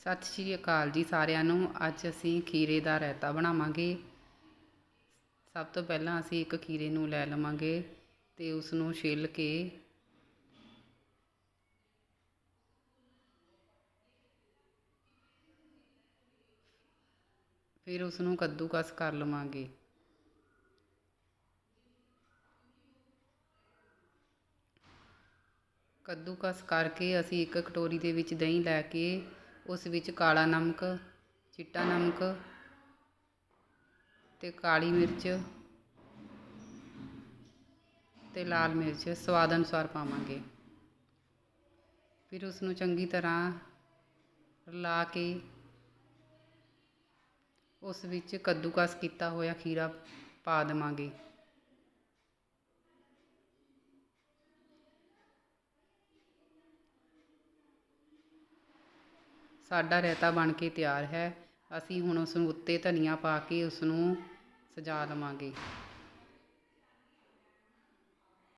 ਸਤਿ ਸ਼੍ਰੀ ਅਕਾਲ ਜੀ ਸਾਰਿਆਂ ਨੂੰ। ਅੱਜ ਅਸੀਂ ਖੀਰੇ ਦਾ ਰਾਇਤਾ ਬਣਾਵਾਂਗੇ। ਸਭ ਤੋਂ ਪਹਿਲਾਂ ਅਸੀਂ ਇੱਕ ਖੀਰੇ ਨੂੰ ਲੈ ਲਵਾਂਗੇ ਤੇ ਉਸ ਨੂੰ ਛਿੱਲ ਕੇ ਫਿਰ ਉਸ ਨੂੰ ਕੱਦੂਕਸ ਕਰ ਲਵਾਂਗੇ। ਕੱਦੂਕਸ ਕਰਕੇ ਅਸੀਂ ਇੱਕ ਕਟੋਰੀ ਦੇ ਵਿੱਚ ਦਹੀਂ ਲੈ ਕੇ ਉਸ ਵਿੱਚ ਕਾਲਾ ਨਮਕ, ਚਿੱਟਾ ਨਮਕ ਤੇ ਕਾਲੀ ਮਿਰਚ ਤੇ ਲਾਲ ਮਿਰਚ ਸਵਾਦ ਅਨੁਸਾਰ ਪਾਵਾਂਗੇ। ਫਿਰ ਉਸ ਨੂੰ ਚੰਗੀ ਤਰ੍ਹਾਂ ਰਲਾ ਕੇ ਉਸ ਵਿੱਚ ਕੱਦੂਕਸ ਕੀਤਾ ਹੋਇਆ ਖੀਰਾ ਪਾ ਦੇਵਾਂਗੇ। ਸਾਡਾ ਰਾਇਤਾ ਬਣ ਕੇ ਤਿਆਰ ਹੈ। ਅਸੀਂ ਹੁਣ ਉਸ ਉੱਤੇ ਧਨੀਆ ਪਾ ਕੇ ਉਸ ਨੂੰ ਸਜਾ ਦੇਵਾਂਗੇ